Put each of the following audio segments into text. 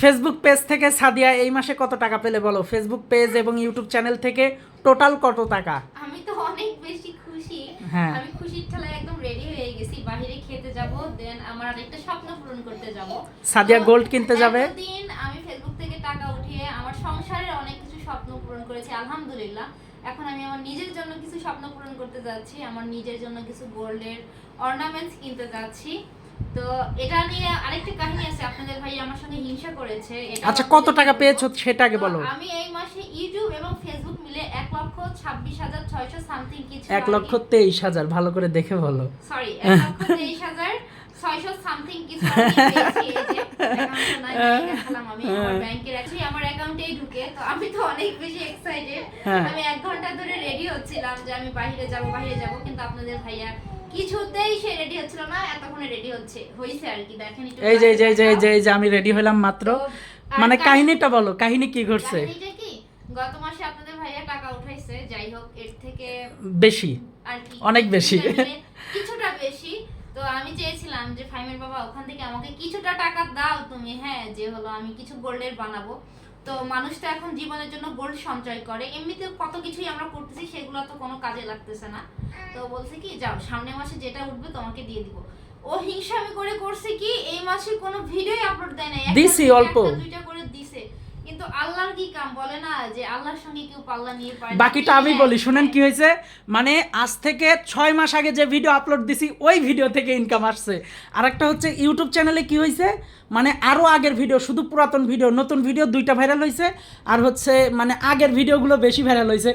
Facebook page থেকে সাদিয়া এই মাসে কত টাকা পেলে বলো? ফেসবুক পেজ এবং ইউটিউব চ্যানেল থেকে টোটাল কত টাকা? আমি তো অনেক বেশি খুশি। হ্যাঁ। আমি খুশির ঠেলায় একদম রেডি হয়ে গেছি। বাইরে খেতে যাব দেন আমার আরেকটা স্বপ্ন পূরণ করতে যাব। সাদিয়া gold কিনতে যাবে? এতদিন আমি ফেসবুক থেকে টাকা উঠিয়ে আমার সংসারের অনেক কিছু স্বপ্ন পূরণ করেছি আলহামদুলিল্লাহ। এখন আমি আমার নিজের জন্য কিছু স্বপ্ন পূরণ করতে যাচ্ছি আমার নিজের জন্য কিছু গোল্ডের অর্নামেন্টস কিনতে যাচ্ছি। তো এটা নিয়ে আরেকটা কাহিনী আছে আপনাদের ভাই আমার সঙ্গে হিংসা করেছে আচ্ছা কত টাকা পেয়েছ সেটা আগে বলো। আমি এই মাসে ইউটিউব এবং ফেসবুক মিলে এক লক্ষ ছাব্বিশ হাজার ছয়শো সামথিং কিছু এক লক্ষ তেইশ হাজার ভালো করে দেখে বলো। সরি এক লক্ষ তেইশ হাজার ছয়শো সামথিং কিছু আমি ব্যাংকের আছে আমার অ্যাকাউন্টেই ঢুকে তো আমি তো অনেক বেশি এক্সাইটেড হ্যাঁ। আমি এক ঘণ্টা ধরে রেডি হচ্ছিলাম যে আমি বাইরে যাব বাইরে যাব কিন্তু আপনাদের ভাইয়া কিছুতেই সে রেডি হচ্ছিল না এতক্ষণে রেডি হচ্ছে। হইছে আর কি দেখেন এই যে এই যে এই যে এই যে যে আমি রেডি হলাম মাত্র। মানে কাহিনীটা বলো কাহিনী কি ঘটছে? গত মাসে আপনাদের ভাইয়া টাকা উঠাইছে যাই হোক এর থেকে বেশি আর কি। অনেক বেশি। মানে কিছুটা বেশি। তো আমি চেয়েছিলাম যে ফাইমের বাবা ওখান থেকে আমাকে কিছুটা টাকা দাও তুমি হ্যাঁ যে হলো আমি কিছু গোল্ডের বানাবো। তো মানুষ তো এখন জীবনের জন্য গোল্ড সঞ্চয় করে। এমনিতে কত কিছুই আমরা করতেছি সেগুলো তো কোনো কাজে লাগতেছে না। তো বলছে কি যাও সামনের মাসে যেটা উঠবে তোমাকে দিয়ে দিব। ও হিংসা আমি করে করছে কি এই মাসে কোনো ভিডিও আপলোড দেয় না দিছি অল্প। দুইটা করে দিছে। কিন্তু আল্লাহর কি কাম বলে না যে আল্লাহর সঙ্গে কেউ পাল্লা নিয়ে পারে বাকিটা আমি হ্যাঁ, বলি শুনেন কি হয়েছে? মানে আজ থেকে ছয় মাস আগে যে ভিডিও আপলোড দিছি ওই ভিডিও থেকে ইনকাম আসছে। আর একটা হচ্ছে ইউটিউব চ্যানেলে কি হয়েছে? মানে আরও আগের ভিডিও শুধু পুরাতন ভিডিও নতুন ভিডিও দুইটা ভাইরাল হয়েছে। আর হচ্ছে মানে আগের ভিডিওগুলো বেশি ভাইরাল হয়েছে।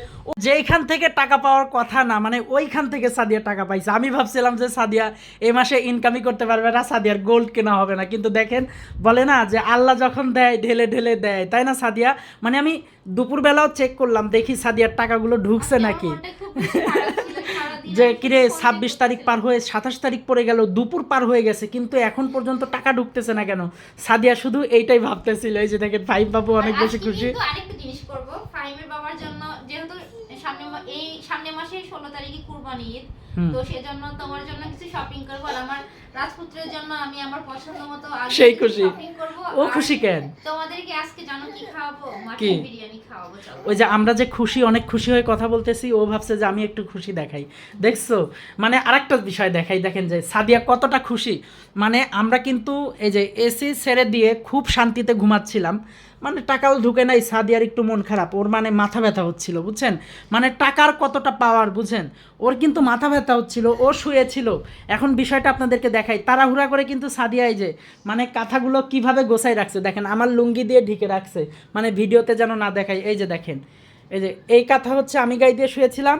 যেইখান থেকে টাকা পাওয়ার কথা না মানে ওইখান থেকে সাদিয়া টাকা পাইছে। আমি ভাবছিলাম যে সাদিয়া এ মাসে ইনকামই করতে পারবে না সাদিয়ার গোল্ড কেনা হবে না। কিন্তু দেখেন বলে না যে আল্লাহ যখন দেয় ঢেলে ঢেলে দেয়। তাই না সাদিয়া? মানে আমি দুপুরবেলাও চেক করলাম দেখি সাদিয়ার টাকাগুলো ঢুকছে নাকি ছিল, সারাদিন যে কিরে ছাব্বিশ তারিখ পার হয়ে সাতাশ তারিখ পড়ে গেল দুপুর পার হয়ে গেছে কিন্তু এখন পর্যন্ত টাকা ঢুকতেছে না কেন সাদিয়া শুধু এইটাই ভাবতেছিল এই যে দেখেন ফাইভ বাবু অনেক বেশি খুশি আরেকটা জিনিস করব বাবার জন্য যেহেতু সামনে এই সামনে মাসে ষোলো তারিখে কুরবানি ঈদ তো সেজন্য তোমার জন্য কিছু শপিং করব আর আমার রাজপুত্রের জন্য আমি আমার পছন্দ মতো সেই খুশি। করব। ও খুশি কেন? তোমাদেরকে আজকে জানো কি খাওয়াবো? মাটন বিরিয়ানি খাওয়াবো চলো। ওই যে আমরা যে খুশি অনেক খুশি হয়ে কথা বলতেছি ও ভাবছে যে আমি একটু খুশি দেখাই। দেখছ? মানে আরেকটা বিষয় দেখাই দেখেন যে সাদিয়া কতটা খুশি। মানে আমরা কিন্তু এই যে এসি ছেড়ে দিয়ে খুব শান্তিতে ঘুমাচ্ছিলাম। মানে টাকাও ঢুকে নাই, সাদিয়ার একটু মন খারাপ। ওর মানে মাথা ব্যথা হচ্ছিল, বুঝছেন? মানে টাকার কতটা পাওয়ার বুঝছেন? ওর কিন্তু মাথা ব্যথা হচ্ছিল, ও শুয়েছিল। এখন বিষয়টা আপনাদেরকে দেখাই। তাড়াহুড়া করে কিন্তু সাদিয়ায় যে মানে কাঁথাগুলো কীভাবে গোছাই রাখছে? দেখেন, আমার লুঙ্গি দিয়ে ঢেকে রাখছে। মানে ভিডিওতে যেন না দেখায়। এই যে দেখেন এই যে এই কাঁথা হচ্ছে আমি গাই দিয়ে শুয়েছিলাম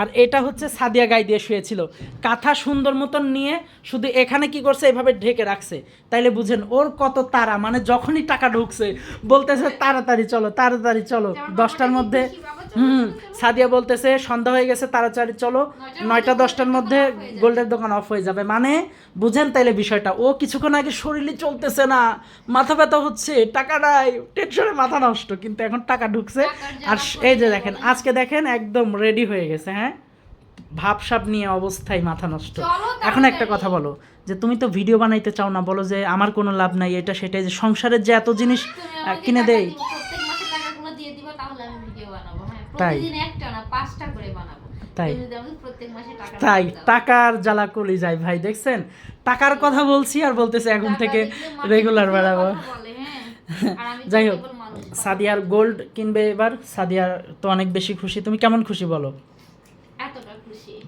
আর এটা হচ্ছে সাদিয়া গাই দিয়ে শুয়েছিল। কাঁথা সুন্দর মতন নিয়ে শুধু এখানে কি করছে এভাবে ঢেকে রাখছে। তাইলে বুঝেন ওর কত তারা মানে যখনই টাকা ঢুকছে বলতেছে তাড়াতাড়ি চলো তাড়াতাড়ি চলো। দশটার মধ্যে হুম। সাদিয়া বলতেছে সন্ধ্যা হয়ে গেছে তাড়াতাড়ি চলো। নয়টা দশটার মধ্যে। গোল্ডের দোকান অফ হয়ে যাবে। মানে বুঝেন তাইলে বিষয়টা ও কিছুক্ষণ আগে শরীরে চলতেছে না মাথা ব্যথা হচ্ছে টাকা নাই টেনশনে মাথা নষ্ট কিন্তু এখন টাকা ঢুকছে। আর এই যে দেখেন আজকে দেখেন একদম রেডি হয়ে গেছে হ্যাঁ? ভাবসাব নিয়ে অবস্থায় মাথা নষ্ট। এখন একটা কথা বলো যে তুমি তো ভিডিও বানাইতে চাও না বলো যে আমার কোনো লাভ নাই এটা সেটাই যে সংসারের যে এত জিনিস কিনে টাকা দেই দিও, প্রত্যেক মাসে টাকাগুলো দিয়ে দিবা তাহলে আমি ভিডিও বানাবো হ্যাঁ তাই? প্রতিদিন একটা না পাঁচটা করে বানাবো। তাই? তাই টাকার জ্বালা কলি যায় ভাই দেখছেন? টাকার কথা বলছি আর বলতেছে এখন থেকে রেগুলার বাড়াবো হ্যাঁ। যাই হোক সাদিয়ার গোল্ড কিনবে এবার সাদিয়ার তো অনেক বেশি খুশি। তুমি কেমন খুশি বলো?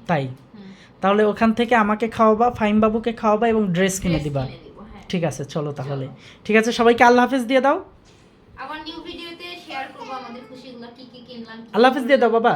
তাই। তাহলে ওখান থেকে আমাকে খাওয়াবা ফাইম বাবুকে খাওয়াবা এবং ড্রেস কিনে দিবা। হ্যাঁ। ঠিক আছে চলো তাহলে। ঠিক আছে সবাইকে আল্লাহ হাফেজ দিয়ে দাও। আবার নিউ করব আমাদের খুশিগুলো আল্লাহ হাফিজ দিয়ে দাও বাবা।